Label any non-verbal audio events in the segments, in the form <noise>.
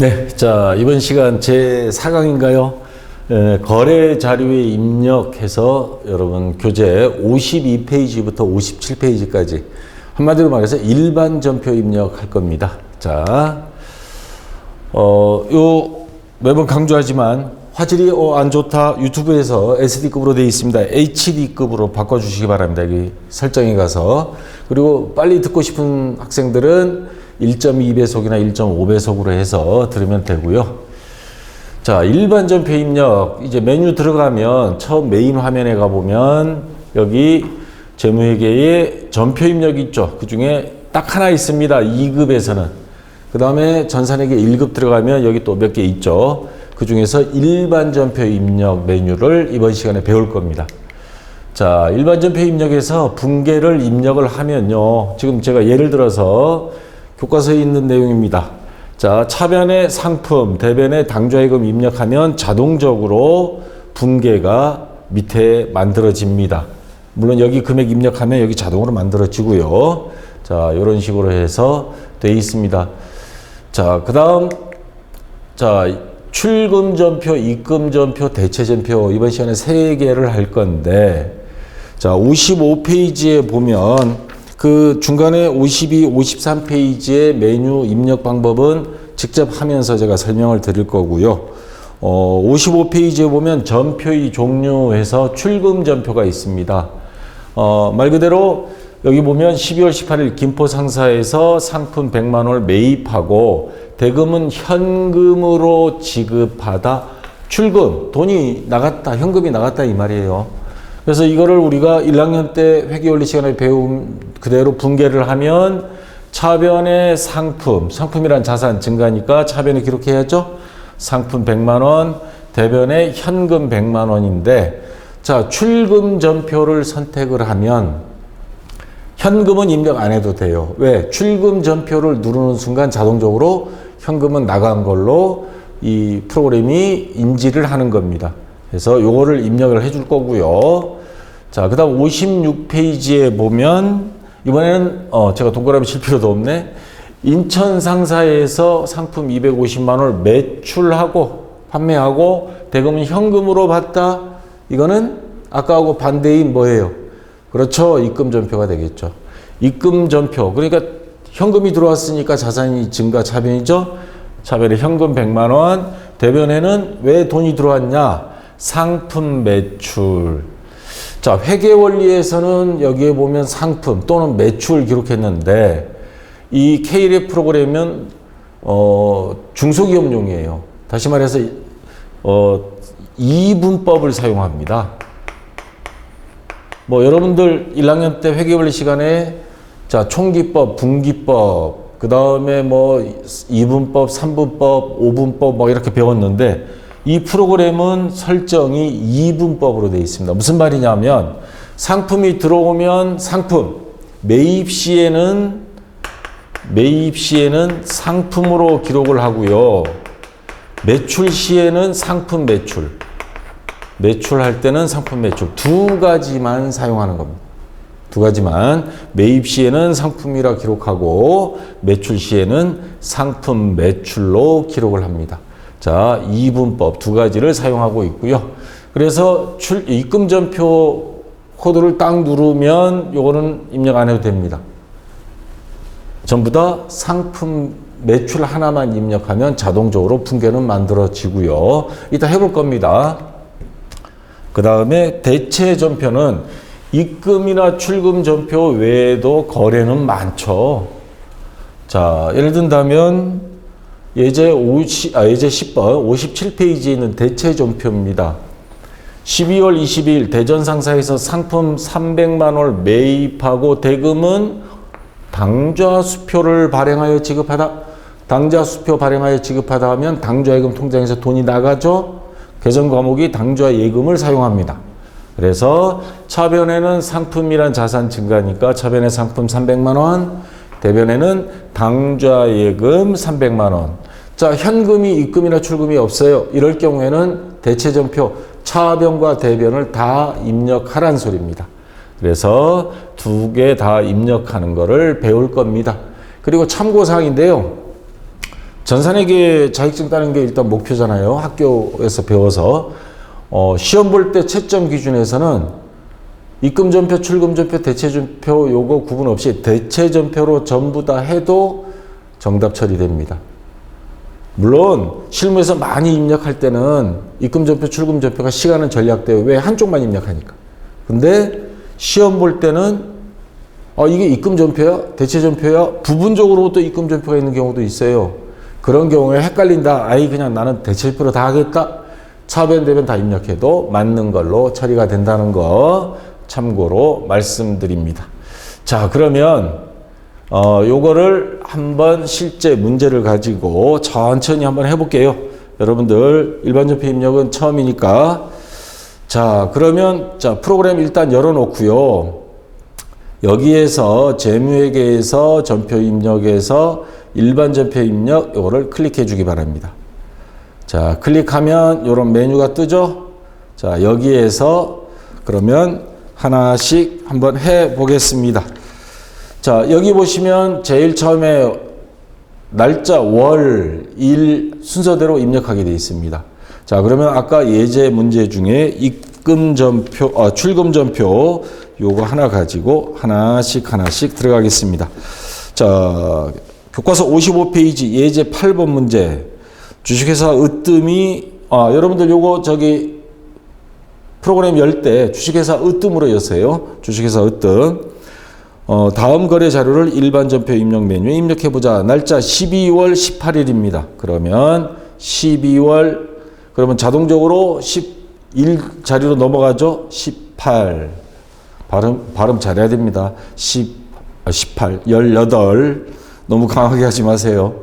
네, 자 이번 시간 제 4강인가요? 거래 자료에 입력해서 여러분 교재 52페이지부터 57페이지까지 한마디로 말해서 일반 전표 입력할 겁니다. 자, 어, 요 매번 강조하지만 화질이 어, 안 좋다 유튜브에서 SD급으로 되어 있습니다. HD급으로 바꿔주시기 바랍니다. 여기 설정에 가서 그리고 빨리 듣고 싶은 학생들은 1.2배속이나 1.5배속으로 해서 들으면 되고요. 자, 일반 전 표 입력 이제 메뉴 들어가면 처음 메인 화면에 가 보면 여기 재무회계에 전표 입력 있죠. 그 중에 딱 하나 있습니다. 2급에서는. 그 다음에 전산회계 1급 들어가면 여기 또 몇 개 있죠. 그 중에서 일반 전표 입력 메뉴를 이번 시간에 배울 겁니다. 자, 일반 전표 입력에서 분계를 입력을 하면요. 지금 제가 예를 들어서 교과서에 있는 내용입니다. 자, 차변의 상품, 대변의 당좌예금 입력하면 자동적으로 분계가 밑에 만들어집니다. 물론 여기 금액 입력하면 여기 자동으로 만들어지고요. 자, 이런 식으로 해서 돼 있습니다. 자, 그 다음, 자, 출금 전표, 입금 전표, 대체 전표 이번 시간에 세 개를 할 건데 자, 55페이지에 보면 그 중간에 52, 53페이지의 메뉴 입력 방법은 직접 하면서 제가 설명을 드릴 거고요. 어, 55페이지에 보면 전표의 종류에서 출금 전표가 있습니다. 어, 말 그대로 여기 보면 12월 18일 김포 상사에서 상품 100만 원을 매입하고 대금은 현금으로 지급하다 출금 돈이 나갔다 현금이 나갔다 이 말이에요. 그래서 이거를 우리가 1학년 때 회계원리 시간에 배움 그대로 분계를 하면 차변의 상품, 상품이란 자산 증가니까 차변에 기록해야죠. 상품 100만 원, 대변에 현금 100만 원인데 자, 출금 전표를 선택을 하면 현금은 입력 안 해도 돼요. 왜? 출금 전표를 누르는 순간 자동적으로 현금은 나간 걸로 이 프로그램이 인지를 하는 겁니다. 그래서 요거를 입력을 해줄 거고요. 자, 그 다음 56페이지에 보면 이번에는 어, 제가 동그라미 칠 필요도 없네. 인천 상사에서 상품 250만 원을 매출하고 판매하고 대금은 현금으로 받다. 이거는 아까하고 반대인 뭐예요? 그렇죠. 입금 전표가 되겠죠. 입금 전표. 그러니까 현금이 들어왔으니까 자산이 증가 차변이죠. 차변에 현금 100만 원. 대변에는 왜 돈이 들어왔냐? 상품 매출. 자, 회계 원리에서는 여기에 보면 상품 또는 매출 기록했는데 이 KLF 프로그램은 어, 중소기업용이에요. 다시 말해서 어, 이분법을 사용합니다. 뭐 여러분들 1학년 때 회계 원리 시간에 자 총기법, 분기법, 그 다음에 뭐 2분법, 3분법, 5분법 막 이렇게 배웠는데 이 프로그램은 설정이 2분법으로 되어 있습니다. 무슨 말이냐면 상품이 들어오면 상품, 매입 시에는 매입 시에는 상품으로 기록을 하고요. 매출 시에는 상품 매출. 매출할 때는 상품 매출 두 가지만 사용하는 겁니다. 두 가지만 매입 시에는 상품이라 기록하고 매출 시에는 상품 매출로 기록을 합니다. 자, 이분법 두 가지를 사용하고 있고요. 그래서 출, 입금 전표 코드를 딱 누르면 요거는 입력 안 해도 됩니다. 전부 다 상품 매출 하나만 입력하면 자동적으로 분계는 만들어지고요. 이따 해볼 겁니다. 그 다음에 대체 전표는 입금이나 출금 전표 외에도 거래는 많죠. 자, 예를 든다면 예제 50, 아, 예제 10번 57페이지에 있는 대체 전표입니다. 12월 22일 대전 상사에서 상품 300만 원을 매입하고 대금은 당좌 수표를 발행하여 지급하다. 당좌 수표 발행하여 지급하다 하면 당좌 예금 통장에서 돈이 나가죠. 계정 과목이 당좌 예금을 사용합니다. 그래서 차변에는 상품이란 자산 증가니까 차변의 상품 300만 원, 대변에는 당좌 예금 300만 원. 자, 현금이 입금이나 출금이 없어요. 이럴 경우에는 대체전표 차변과 대변을 다 입력하란 소리입니다. 그래서 두 개 다 입력하는 거를 배울 겁니다. 그리고 참고사항인데요. 전산회계 자격증 따는 게 일단 목표잖아요. 학교에서 배워서. 어, 시험 볼 때 채점 기준에서는 입금 전표, 출금 전표, 대체 전표 요거 구분 없이 대체 전표로 전부 다 해도 정답 처리됩니다. 물론 실무에서 많이 입력할 때는 입금 전표, 출금 전표가 시간은 전략돼요. 왜? 한쪽만 입력하니까. 근데 시험 볼 때는 어, 이게 입금 전표야? 대체 전표야? 부분적으로 또 입금 전표가 있는 경우도 있어요. 그런 경우에 헷갈린다. 아이 그냥 나는 대체 전표로 다 하겠다. 차변되면 다 입력해도 맞는 걸로 처리가 된다는 거 참고로 말씀드립니다. 자, 그러면 어, 요거를 한번 실제 문제를 가지고 천천히 한번 해볼게요. 여러분들 일반전표 입력은 처음이니까 자, 그러면 자, 프로그램 일단 열어놓고요. 여기에서 재무회계에서 전표 입력에서 일반 전표 입력 요거를 클릭해 주기 바랍니다. 자, 클릭하면 요런 메뉴가 뜨죠? 자, 여기에서 그러면 하나씩 한번 해 보겠습니다. 자, 여기 보시면 제일 처음에 날짜, 월, 일 순서대로 입력하게 되어 있습니다. 자, 그러면 아까 예제 문제 중에 입금 전표, 어, 출금 전표 요거 하나 가지고 하나씩 하나씩 들어가겠습니다. 자, 교과서 55페이지 예제 8번 문제. 주식회사 으뜸이 아, 여러분들 요거 저기 프로그램 열 때 주식회사 으뜸으로 여세요. 주식회사 으뜸. 어, 다음 거래 자료를 일반 전표 입력 메뉴에 입력해 보자. 날짜 12월 18일입니다. 그러면 12월 그러면 자동적으로 11 자리로 넘어가죠. 18 발음 발음 잘해야 됩니다. 10 아, 18 18 너무 강하게 하지 마세요.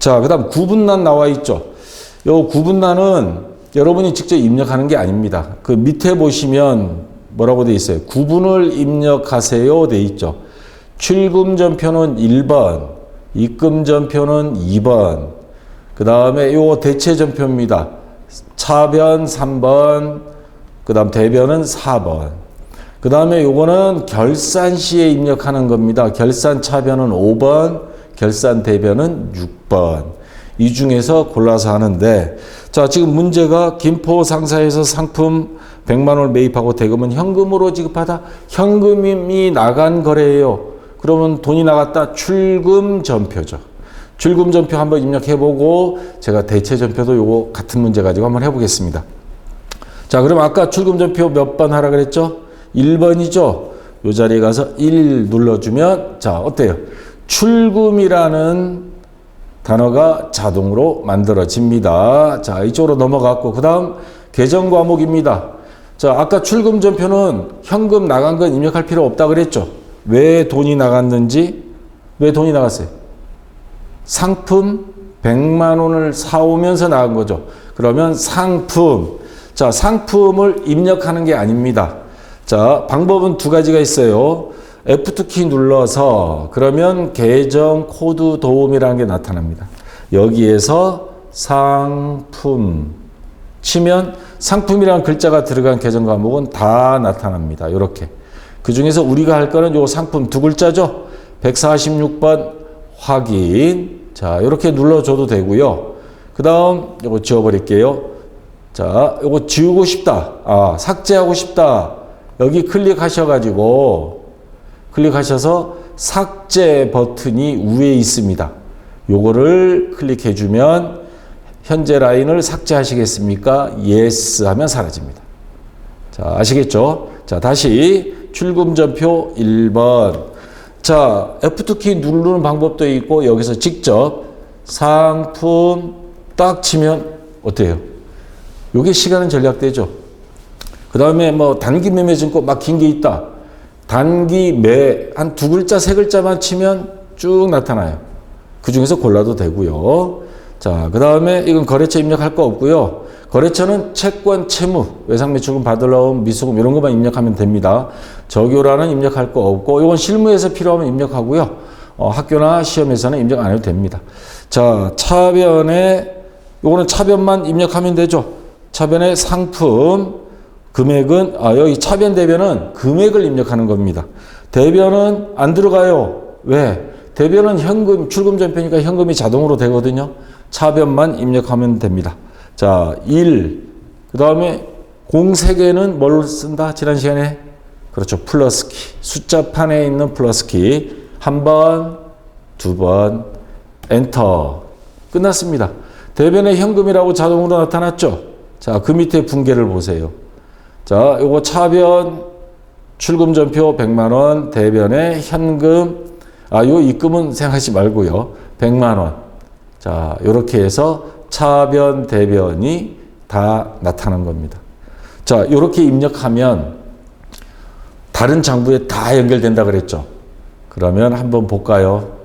자, 그다음 구분란 나와 있죠. 요 구분란은 여러분이 직접 입력하는 게 아닙니다. 그 밑에 보시면 뭐라고 돼 있어요? 구분을 입력하세요 돼 있죠. 출금 전표는 1번, 입금 전표는 2번. 그다음에 요 대체 전표입니다. 차변 3번, 그다음 대변은 4번. 그다음에 요거는 결산 시에 입력하는 겁니다. 결산 차변은 5번, 결산 대변은 6번. 이 중에서 골라서 하는데 자, 지금 문제가 김포 상사에서 상품 100만 원을 매입하고 대금은 현금으로 지급하다 현금이 나간 거래예요. 그러면 돈이 나갔다 출금 전표죠. 출금 전표 한번 입력해 보고 제가 대체 전표도 요거 같은 문제 가지고 한번 해 보겠습니다. 자, 그럼 아까 출금 전표 몇 번 하라 그랬죠? 1번이죠. 요 자리에 가서 1 눌러주면 자 어때요? 출금이라는 단어가 자동으로 만들어집니다. 자 이쪽으로 넘어갔고 그 다음 계정 과목입니다. 자 아까 출금 전표는 현금 나간 건 입력할 필요 없다 그랬죠. 왜 돈이 나갔는지 왜 돈이 나갔어요? 상품 100만 원을 사오면서 나간 거죠. 그러면 상품 자 상품을 입력하는 게 아닙니다. 자, 방법은 두 가지가 있어요. F2 키 눌러서 그러면 계정 코드 도움이라는 게 나타납니다. 여기에서 상품 치면 상품이라는 글자가 들어간 계정 과목은 다 나타납니다. 이렇게. 그 중에서 우리가 할 거는 요 상품 두 글자죠. 146번 확인. 자, 이렇게 눌러줘도 되고요. 그 다음 요거 지워버릴게요. 자, 요거 지우고 싶다. 아, 삭제하고 싶다. 여기 클릭하셔가지고 클릭하셔서 삭제 버튼이 위에 있습니다. 요거를 클릭해 주면 현재 라인을 삭제하시겠습니까? Yes 하면 사라집니다. 자, 아시겠죠? 자, 다시 출금 전표 1번. 자, F2 키 누르는 방법도 있고 여기서 직접 상품 딱 치면 어때요? 요게 시간은 전략되죠. 그 다음에 뭐 단기 매매 증권 막 긴 게 있다. 단기 매 한 두 글자 세 글자만 치면 쭉 나타나요. 그 중에서 골라도 되고요. 자, 그 다음에 이건 거래처 입력할 거 없고요. 거래처는 채권, 채무, 외상매출금 받으러 미수금 이런 것만 입력하면 됩니다. 적요라는 입력할 거 없고 이건 실무에서 필요하면 입력하고요. 어, 학교나 시험에서는 입력 안 해도 됩니다. 자, 차변에 이거는 차변만 입력하면 되죠. 차변에 상품, 금액은 아 여기 차변 대변은 금액을 입력하는 겁니다. 대변은 안 들어가요. 왜? 대변은 현금 출금 전표니까 현금이 자동으로 되거든요. 차변만 입력하면 됩니다. 자, 1. 그 다음에 공세개는 뭘 쓴다? 지난 시간에? 그렇죠. 플러스 키. 숫자판에 있는 플러스 키. 한 번, 두 번, 엔터. 끝났습니다. 대변의 현금이라고 자동으로 나타났죠? 자, 그 밑에 분계를 보세요. 자, 요거 차변 출금 전표 100만 원, 대변의 현금 아, 요 입금은 생각하지 말고요. 100만 원. 자, 요렇게 해서 차변, 대변이 다 나타난 겁니다. 자, 요렇게 입력하면 다른 장부에 다 연결된다 그랬죠. 그러면 한번 볼까요?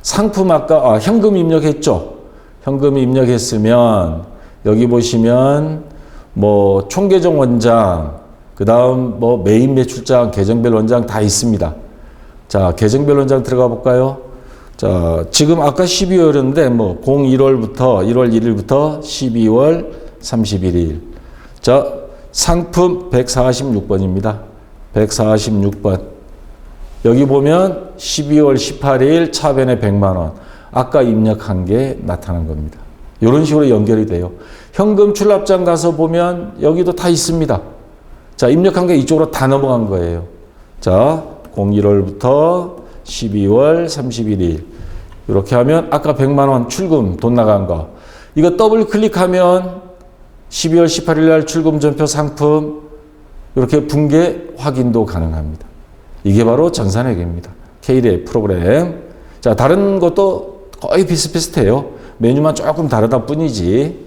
상품 아까 아, 현금 입력했죠. 현금 입력했으면 여기 보시면 뭐 총계정 원장, 그 다음 뭐 메인 매출장, 계정별 원장 다 있습니다. 자, 계정별 원장 들어가 볼까요? 자, 지금 아까 12월인데 뭐 01월부터 1월 1일부터 12월 31일. 자, 상품 146번입니다. 146번. 여기 보면 12월 18일 차변에 100만 원. 아까 입력한 게 나타난 겁니다. 이런 식으로 연결이 돼요. 현금 출납장 가서 보면 여기도 다 있습니다. 자, 입력한 게 이쪽으로 다 넘어간 거예요. 자, 01월부터 12월 31일. 이렇게 하면 아까 100만 원 출금 돈 나간 거. 이거 더블 클릭하면 12월 18일 날 출금 전표 상품 이렇게 분계 확인도 가능합니다. 이게 바로 전산회계입니다. K대 프로그램. 자, 다른 것도 거의 비슷비슷해요. 메뉴만 조금 다르다 뿐이지.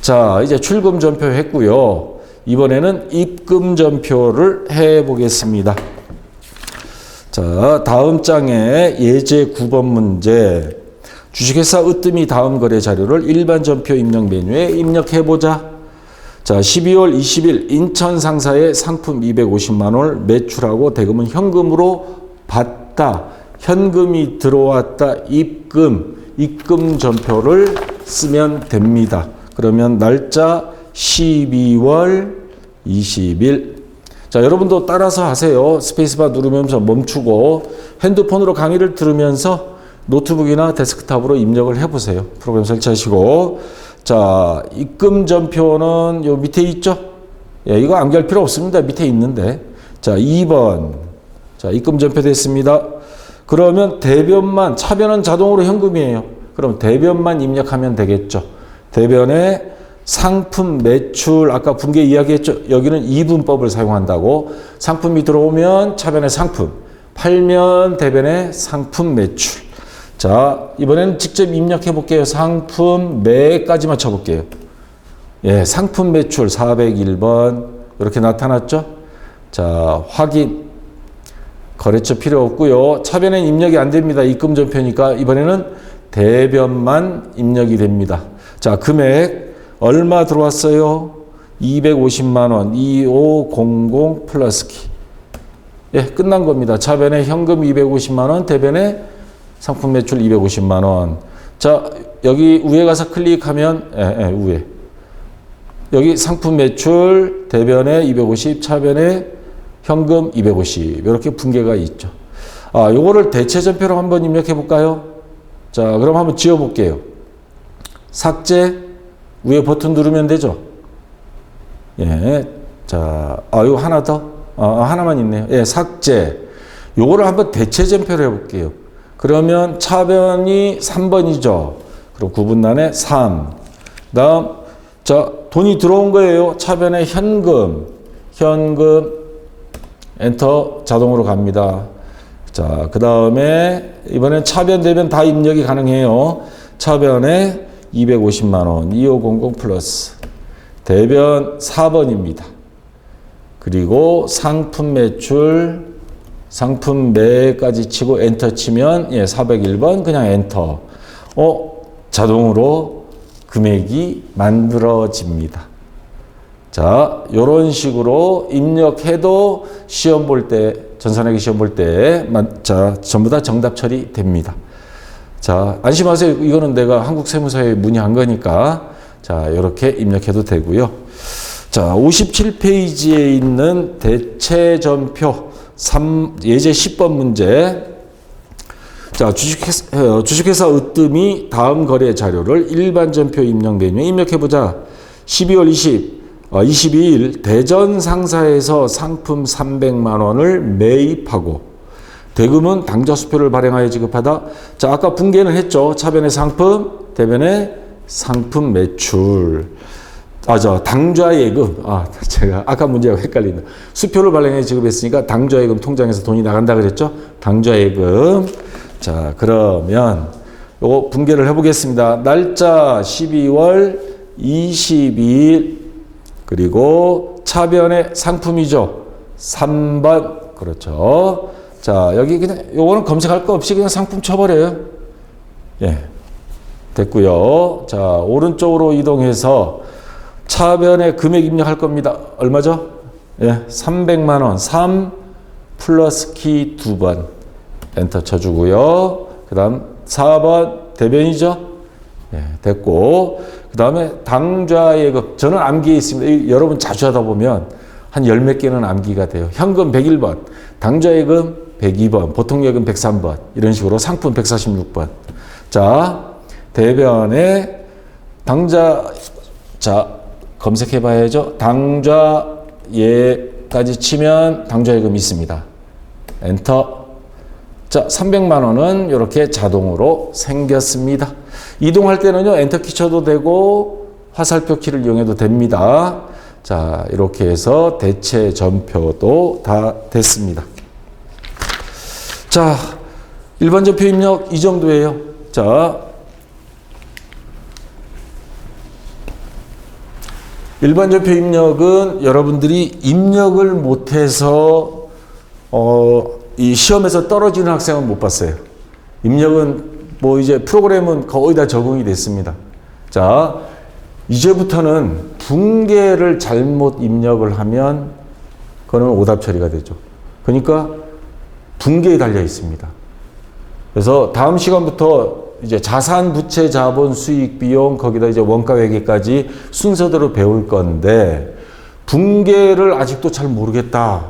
자, 이제 출금 전표 했고요. 이번에는 입금 전표를 해 보겠습니다. 자, 다음 장에 예제 9번 문제. 주식회사 으뜸이 다음 거래 자료를 일반 전표 입력 메뉴에 입력해 보자. 자, 12월 20일 인천 상사에 상품 250만 원을 매출하고 대금은 현금으로 받다. 현금이 들어왔다. 입금. 입금 전표를 쓰면 됩니다. 그러면 날짜 12월 20일. 자, 여러분도 따라서 하세요. 스페이스바 누르면서 멈추고 핸드폰으로 강의를 들으면서 노트북이나 데스크탑으로 입력을 해보세요. 프로그램 설치하시고. 자, 입금 전표는 요 밑에 있죠? 예, 이거 암기할 필요 없습니다. 밑에 있는데. 자, 2번. 자, 입금 전표 됐습니다. 그러면 대변만, 차변은 자동으로 현금이에요. 그럼 대변만 입력하면 되겠죠. 대변에 상품 매출 아까 분계 이야기했죠. 여기는 이분법을 사용한다고 상품이 들어오면 차변의 상품, 팔면 대변의 상품 매출. 자 이번에는 직접 입력해 볼게요. 상품 매까지만 쳐볼게요. 예, 상품 매출 401번 이렇게 나타났죠. 자 확인 거래처 필요 없고요. 차변엔 입력이 안 됩니다. 입금 전표니까 이번에는 대변만 입력이 됩니다. 자 금액 얼마 들어왔어요? 250만 원, 2500 플러스 키. 예, 끝난 겁니다. 차변에 현금 250만 원, 대변에 상품 매출 250만 원. 자, 여기 위에 가서 클릭하면 예, 예, 위에. 여기 상품 매출 대변에 250, 차변에 현금 250. 이렇게 분계가 있죠. 아, 요거를 대체 전표로 한번 입력해 볼까요? 자, 그럼 한번 지워 볼게요. 삭제 위에 버튼 누르면 되죠. 예. 자, 아, 요 하나 더. 아, 하나만 있네요. 예, 삭제. 요거를 한번 대체 전표를 해 볼게요. 그러면 차변이 3번이죠. 그럼 구분란에 3. 다음, 자, 돈이 들어온 거예요. 차변에 현금. 현금. 엔터 자동으로 갑니다. 자, 그 다음에 이번엔 차변, 대변 다 입력이 가능해요. 차변에 250만 원, 2500 플러스. 대변 4번입니다. 그리고 상품 매출, 상품 매까지 치고 엔터 치면 예, 401번 그냥 엔터. 어, 자동으로 금액이 만들어집니다. 자, 요런 식으로 입력해도 시험 볼 때, 전산회계 시험 볼 때, 자, 전부 다 정답 처리 됩니다. 자, 안심하세요. 이거는 내가 한국 세무서에 문의한 거니까. 자, 이렇게 입력해도 되고요. 자, 57페이지에 있는 대체 전표 3, 예제 10번 문제. 자, 주식회사, 어, 주식회사 으뜸이 다음 거래 자료를 일반 전표 입력 메뉴에 입력해보자. 12월 20, 어, 22일 대전 상사에서 상품 300만 원을 매입하고 대금은 당좌 수표를 발행하여 지급하다. 자, 아까 분계는 했죠. 차변의 상품, 대변의 상품 매출. 아, 저, 당좌 예금. 아, <laughs> 제가 아까 문제가 헷갈린다. 수표를 발행해 지급했으니까 당좌 예금 통장에서 돈이 나간다 그랬죠? 당좌 예금. 자, 그러면 요거 분계를 해보겠습니다. 날짜 12월 22일 그리고 차변의 상품이죠. 3번. 그렇죠. 자, 여기 그냥 요거는 검색할 거 없이 그냥 상품 쳐버려요. 예. 됐고요. 자, 오른쪽으로 이동해서 차변에 금액 입력할 겁니다. 얼마죠? 예, 300만 원. 3 플러스 키 2번. 엔터 쳐주고요. 그 다음 4번 대변이죠? 예, 됐고. 그 다음에 당좌예금. 저는 암기에 있습니다. 이- 여러분 자주 하다 보면 한 열 몇 개는 암기가 돼요. 현금 101번, 당좌예금 102번, 보통예금 103번, 이런 식으로 상품 146번. 자, 대변에 당좌, 자, 검색해 봐야죠. 당좌예까지 치면 당좌예금이 있습니다. 엔터. 자, 300만 원은 이렇게 자동으로 생겼습니다. 이동할 때는요, 엔터 키 쳐도 되고, 화살표 키를 이용해도 됩니다. 자, 이렇게 해서 대체 전표도 다 됐습니다. 자, 일반 전표 입력 이 정도예요. 자, 일반 전표 입력은 여러분들이 입력을 못해서 어, 이 시험에서 떨어지는 학생은 못 봤어요. 입력은 뭐 이제 프로그램은 거의 다 적응이 됐습니다. 자, 이제부터는 붕괴를 잘못 입력을 하면 그거는 오답 처리가 되죠. 그러니까 붕괴에 달려 있습니다. 그래서 다음 시간부터 이제 자산, 부채, 자본, 수익, 비용 거기다 이제 원가 회계까지 순서대로 배울 건데 붕괴를 아직도 잘 모르겠다.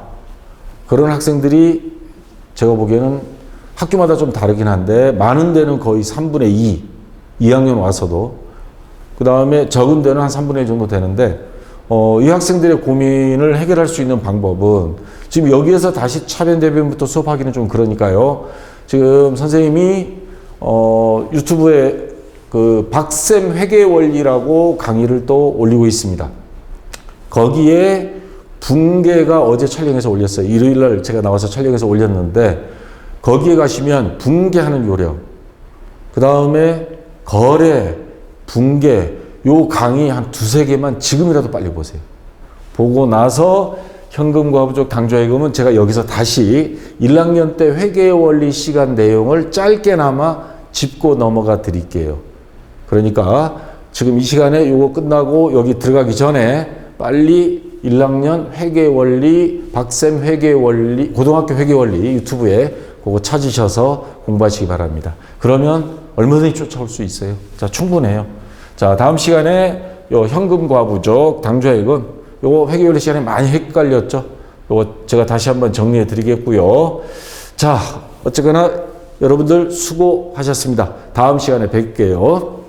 그런 학생들이 제가 보기에는 학교마다 좀 다르긴 한데 많은 데는 거의 3분의 2, 2학년 와서도 그 다음에 적은 데는 한 3분의 1 정도 되는데 어, 이 학생들의 고민을 해결할 수 있는 방법은 지금 여기에서 다시 차변 대변부터 수업하기는 좀 그러니까요. 지금 선생님이 어, 유튜브에 그 박쌤 회계 원리라고 강의를 또 올리고 있습니다. 거기에 붕괴가 어제 촬영해서 올렸어요. 일요일 날 제가 나와서 촬영해서 올렸는데 거기에 가시면 붕괴하는 요령, 그 다음에 거래, 붕괴, 요 강의 한 두세 개만 지금이라도 빨리 보세요. 보고 나서 현금 과 부족 당좌예금은 제가 여기서 다시 1학년 때 회계 원리 시간 내용을 짧게나마 짚고 넘어가 드릴게요. 그러니까 지금 이 시간에 요거 끝나고 여기 들어가기 전에 빨리 1학년 회계 원리 박쌤 회계 원리 고등학교 회계 원리 유튜브에 그거 찾으셔서 공부하시기 바랍니다. 그러면 얼마든지 쫓아올 수 있어요. 자, 충분해요. 자, 다음 시간에 요 현금과 부족 당좌예금 요거 회계 원리 시간에 많이 헷갈렸죠. 요거 제가 다시 한번 정리해 드리겠고요. 자, 어쨌거나 여러분들 수고하셨습니다. 다음 시간에 뵐게요.